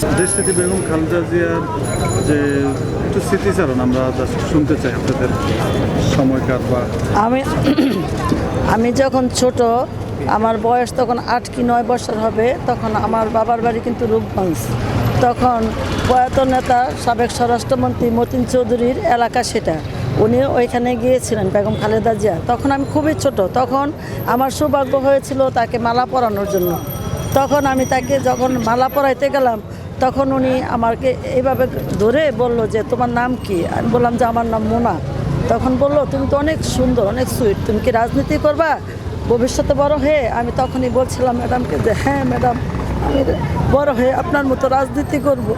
বেগম খালেদা যে একটু স্মৃতিচারণ, আমরা শুনতে চাই আপনাদের সময়কার বা। আমি আমি যখন ছোট, আমার বয়স তখন আট কি নয় বছর হবে, তখন আমার বাবার বাড়ি কিন্তু রূপগঞ্জ। তখন প্রয়াত নেতা, সাবেক স্বরাষ্ট্রমন্ত্রী মতিন চৌধুরীর এলাকা সেটা। উনি ওইখানে গিয়েছিলেন, বেগম খালেদা জিয়া। তখন আমি খুবই ছোট, তখন আমার সৌভাগ্য হয়েছিল তাকে মালা পরানোর জন্য। তখন আমি তাকে যখন মালা পরাইতে গেলাম তখন উনি আমাকে এইভাবে ধরে বলল যে, তোমার নাম কি? আমি বললাম যে, আমার নাম মোনা। তখন বলল, তুমি তো অনেক সুন্দর, অনেক সুইট তুমি কি রাজনীতি করবা? ভবিষ্যতে বড় হয়ে? আমি তখনই বলছিলাম ম্যাডামকে যে হ্যাঁ ম্যাডাম, আমি বড় হয়ে আপনার মতো রাজনীতি করব।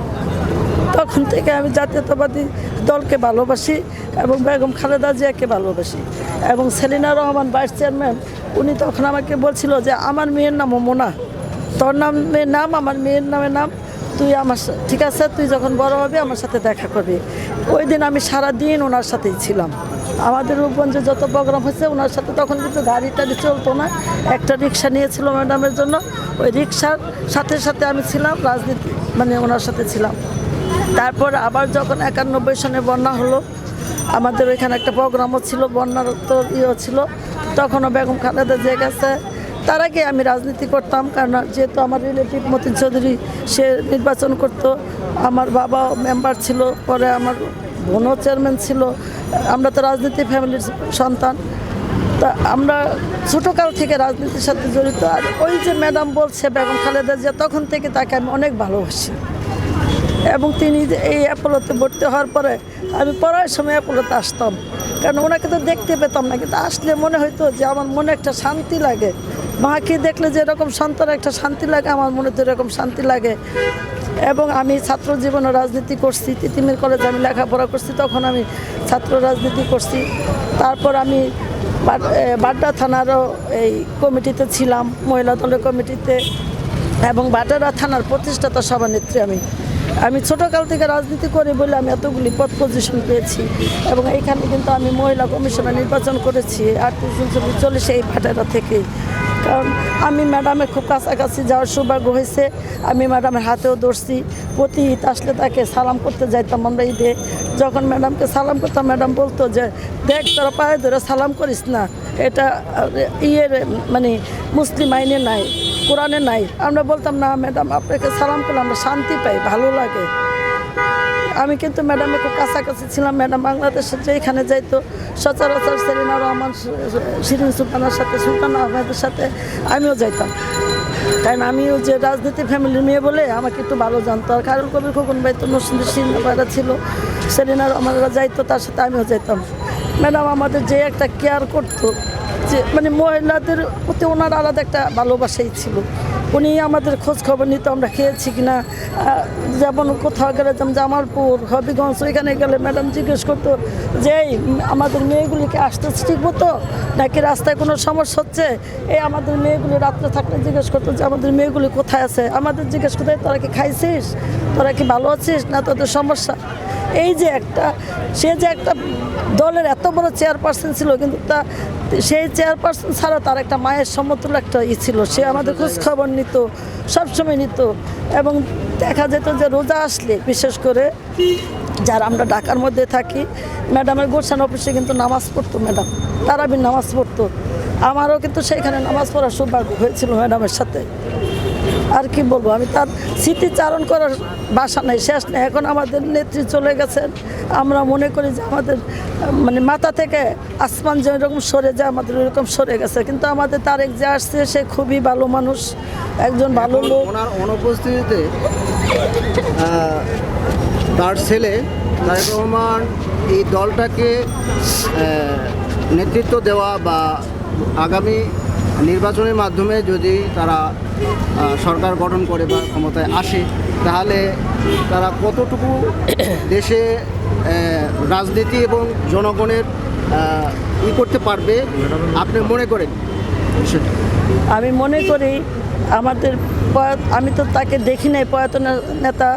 তখন থেকে আমি জাতীয়তাবাদী দলকে ভালোবাসি এবং বেগম খালেদা জিয়াকে ভালোবাসি এবং সেলিনা রহমান ভাইস চেয়ারম্যান উনি তখন আমাকে বলছিল যে, আমার মেয়ের নামও মোনা। তোর নাম মেয়ের নাম, আমার মেয়ের নামের নাম তুই আমার ঠিক আছে, তুই যখন বড় হবি আমার সাথে দেখা করবি। ওই দিন আমি সারা দিন ওনার সাথেই ছিলাম। আমাদের রূপগঞ্জে যত প্রোগ্রাম হয়েছে, ওনার সাথে তখন কিন্তু গাড়ি টাড়ি চলতো না। একটা রিক্সা নিয়েছিল ম্যাডামের জন্য। ওই রিক্সার সাথে সাথে আমি ছিলাম, রাজনীতি মানে ওনার সাথে ছিলাম। তারপর আবার যখন একানব্বই সনে বন্যা হলো, আমাদের ওইখানে একটা প্রোগ্রামও ছিল, বন্যার তো ইয়েও ছিল। তখনও বেগম খালেদা জিয়া গেছে। তার আগে আমি রাজনীতি করতাম, কারণ যেহেতু আমার রিলেটিভ মতিন চৌধুরী, সে নির্বাচন করত, আমার বাবাও মেম্বার ছিল, পরে আমার বোনও চেয়ারম্যান ছিল, আমরা তো রাজনীতি ফ্যামিলির সন্তান। তা আমরা ছোটোকাল থেকে রাজনীতির সাথে জড়িত, আর ওই যে ম্যাডাম বলছে বেগম খালেদা যে তখন থেকে তাকে আমি অনেক ভালোবাসি। এবং তিনি এই অ্যাপোলোতে ভর্তি হওয়ার পরে আমি পড়ার সময় অ্যাপোলোতে আসতাম। কারণ ওনাকে তো দেখতে পেতাম না, কিন্তু আসলে মনে হতো যে আমার মনে একটা শান্তি লাগে। মাকে দেখলে যে এরকম সন্তান একটা শান্তি লাগে, আমার মনে তো এরকম শান্তি লাগে। এবং আমি ছাত্র জীবনে রাজনীতি করছি, তিতিমির কলেজে আমি লেখাপড়া করছি, তখন আমি ছাত্র রাজনীতি করছি। তারপর আমি বাড- বাড্ডা থানারও এই কমিটিতে ছিলাম, মহিলা দলের কমিটিতে। এবং বাটারা থানার প্রতিষ্ঠাতা সভানেত্রী আমি। আমি ছোটোকাল থেকে রাজনীতি করি বলে আমি এতগুলি পদ পজিশন পেয়েছি এবং এইখানে কিন্তু আমি মহিলা কমিশনার নির্বাচন করেছি আটত্রিশ উনচল্লিশ চল্লিশে এই ভাটারা থেকে। কারণ আমি ম্যাডামের খুব কাছাকাছি যাওয়ার সৌভাগ্য হয়েছে। আমি ম্যাডামের হাতেও ধরছি প্রতি ঈদ আসলে তাকে সালাম করতে যাইতাম আমরা ঈদে। যখন ম্যাডামকে সালাম করতাম, ম্যাডাম বলতো যে, দেখ, তোরা পায়ে ধরে সালাম করিস না। এটা ইয়ের মানে মুসলিম আইনে নাই। কোরআনে নাই। আমরা বলতাম, না, ম্যাডাম, আপনাকে সালাম করলে আমরা শান্তি পাই, ভালো লাগে। আমি কিন্তু ম্যাডামের খুব কাছাকাছি ছিলাম। ম্যাডাম বাংলাদেশে যেখানে যাইতো, সচরাচর সেলিনা রহমান শিরিন সুলতানার সাথে, সুলতান আহমেদের সাথে আমিও যাইতাম। কারণ আমিও যে রাজনীতি ফ্যামিলির মেয়ে বলে, আমাকে একটু ভালো জানতো। আর কারুল কবির, খোকন ভাই তো নসিন্দের সিনেমারা ছিল, সেলিনা রহমানরা যাইতো, তার সাথে আমিও যাইতাম। ম্যাডাম আমাদের যে একটা কেয়ার করতো যে মানে মহিলাদের প্রতি ওনার আলাদা একটা ভালোবাসাই ছিল। উনি আমাদের খোঁজ খবর নিত আমরা খেয়েছি কিনা যেমন কোথাও গেলে যেমন জামালপুর হবিগঞ্জ, ওইখানে গেলে ম্যাডাম জিজ্ঞেস করতো যে, এই, আমাদের মেয়েগুলিকে আসতেছে ঠিক মতো? নাকি রাস্তায় কোনো সমস্যা হচ্ছে? এই আমাদের মেয়েগুলি রাত্রে থাকলে জিজ্ঞেস করতো যে, আমাদের মেয়েগুলি কোথায় আছে? আমাদের জিজ্ঞেস করতো, "এই, তোরা কি খাইছিস? তোরা কি ভালো আছিস না তোদের সমস্যা? এই যে একটা, সে যে একটা দলের এত বড় চেয়ারপারসন ছিল, কিন্তু তা সেই চেয়ারপারসন ছাড়া তার একটা মায়ের সমতুল্য একটা ই ছিল। সে আমাদের খোঁজ খবর নিত সবসময় নিত এবং দেখা যেত যে রোজা আসলে বিশেষ করে যারা আমরা ঢাকার মধ্যে থাকি ম্যাডামের গোরসান অফিসে কিন্তু নামাজ পড়তো ম্যাডাম তারাবি নামাজ পড়তো। আমারও কিন্তু সেইখানে নামাজ পড়ার সৌভাগ্য হয়েছিল ম্যাডামের সাথে। আর কি বলব আমি তার স্মৃতিচারণ করার বাসা নেই শেষ নেই। এখন আমাদের নেত্রী চলে গেছেন। আমরা মনে করি যে আমাদের মানে মাথা থেকে আসমান যে এরকম সরে যায় আমাদের ওইরকম সরে গেছে। কিন্তু আমাদের তারেক যে আসছে সে খুবই ভালো মানুষ একজন ভালো লোক। ওনার অনুপস্থিতিতে তার ছেলে তারেক রহমান এই দলটাকে নেতৃত্ব দেওয়া বা আগামী নির্বাচনের মাধ্যমে যদি তারা সরকার গঠন করে বা ক্ষমতায় আসে তাহলে তারা কতটুকু দেশে রাজনীতি এবং জনগণের ই করতে পারবে, আপনি মনে করেন? আমি মনে করি আমাদের প্রয়াত, আমি তো তাকে দেখি নাই, প্রয়াত নেতা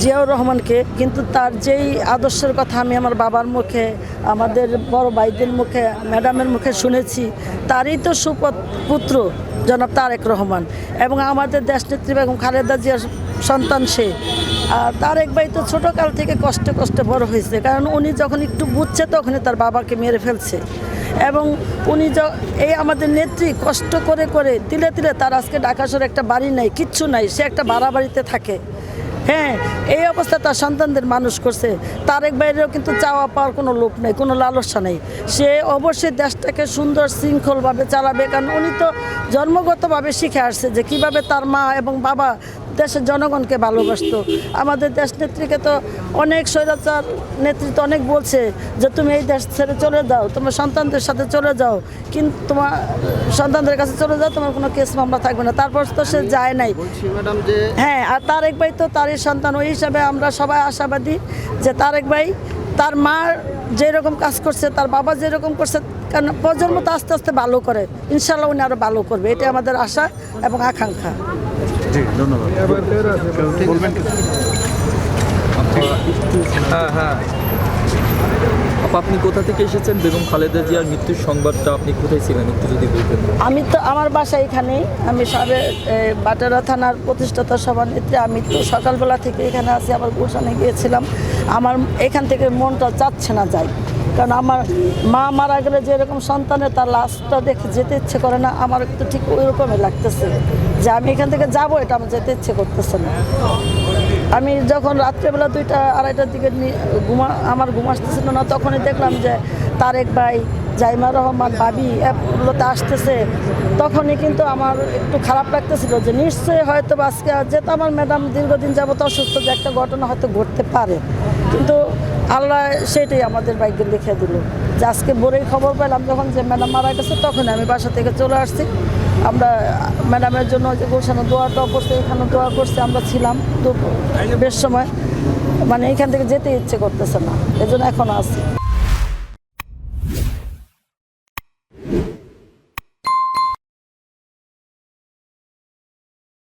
জিয়াউর রহমানকে, কিন্তু তার যেই আদর্শের কথা আমি আমার বাবার মুখে, আমাদের বড় ভাইদের মুখে, ম্যাডামের মুখে শুনেছি, তারই তো সুপত, পুত্র। জনাব তারেক রহমান এবং আমাদের দেশনেত্রী বেগম খালেদা জিয়ার সন্তান সে। আর তারেক ভাই তো ছোটোকাল থেকে কষ্টে কষ্টে বড় হয়েছে, কারণ উনি যখন একটু বুঝছে তখনই তার বাবাকে মেরে ফেলছে। এবং উনি য এই আমাদের নেত্রী কষ্ট করে করে তিলে তিলে তার আজকে ডাকাশোর একটা বাড়ি নাই, কিচ্ছু নাই, সে একটা ভাড়া বাড়িতে থাকে। হ্যাঁ এই অবস্থা তার সন্তানদের মানুষ করছে। তারেক বাইরেও কিন্তু চাওয়া পাওয়ার কোনো লোক নেই, কোনো লালসা নেই। সে অবশ্যই দেশটাকে সুন্দর, শৃঙ্খলভাবে চালাবে, কারণ উনি তো জন্মগতভাবে শিখে আসছে যে কীভাবে তার মা এবং বাবা দেশের জনগণকে ভালোবাসত। আমাদের দেশ নেত্রীকে তো অনেক স্বৈরাচার নেতৃত্ব অনেক বলছে যে তুমি এই দেশ ছেড়ে চলে যাও তোমার সন্তানদের সাথে চলে যাও। কিন্তু তোমার সন্তানদের কাছে চলে যাও তোমার কোনো কেস মামলা থাকবে না। তারপর তো সে যায় নাই। হ্যাঁ আর তারেক ভাই তো তারই সন্তান ওই হিসাবে আমরা সবাই আশাবাদী যে তারেক ভাই তার মা যেরকম কাজ করছে তার বাবা যেরকম করছে কারণ প্রজন্ম তো আস্তে আস্তে ভালো করে। ইনশাল্লাহ উনি আরও ভালো করবে। এটা আমাদের আশা এবং আকাঙ্ক্ষা। জি ধন্যবাদ। বলবেন হ্যাঁ। হ্যাঁ আপনি কোথা থেকে এসেছেন? বেগম খালেদা জিয়ার মৃত্যুর সংবাদটা আপনি কোথায় ছিলেন? একটু যদি বলতেন। আমি তো আমার বাসা এখানেই। আমি সাবে বাটারা থানার প্রতিষ্ঠাতা সভানেত্রী আমি তো সকালবেলা থেকে এখানে আছি আবার গুলশানে গিয়েছিলাম। আমার এখান থেকে মনটা চাচ্ছে না যাই। কারণ আমার মা মারা গেলে যেরকম সন্তানের তার লাশটা দেখে যেতে ইচ্ছে করে না, আমার তো ঠিক ওই রকমই লাগতেছে যে আমি এখান থেকে যাব, এটা আমার যেতে ইচ্ছে করতেছে না। আমি যখন রাত্রেবেলা দুইটা, আড়াইটার দিকে ঘুমা, আমার ঘুম আসতেছিল না, তখনই দেখলাম যে তারেক ভাই, জাইমা রহমান বাবি এগুলোতে আসতেছে। তখনই কিন্তু আমার একটু খারাপ লাগতেছিল যে নিশ্চয়ই হয়তো আজকে যেহেতু আমার ম্যাডাম দীর্ঘদিন যাবত অসুস্থ, যে একটা ঘটনা হয়তো ঘটতে পারে। কিন্তু আল্লাহ সেটাই আমাদের বাইকে লিখে দিল। যে আজকে বোরেই খবর পেলাম যখন যে ম্যাডাম মারা গেছে তখন আমি বাসা থেকে চলে আসছি। আমরা ম্যাডামের জন্য যে গোসানো দোয়াটাও করছে, এখানে দোয়া করছে, আমরা ছিলাম তো বেশ সময়। মানে এখান থেকে যেতে ইচ্ছে করতেছে না, এজন্য এখনও আছি।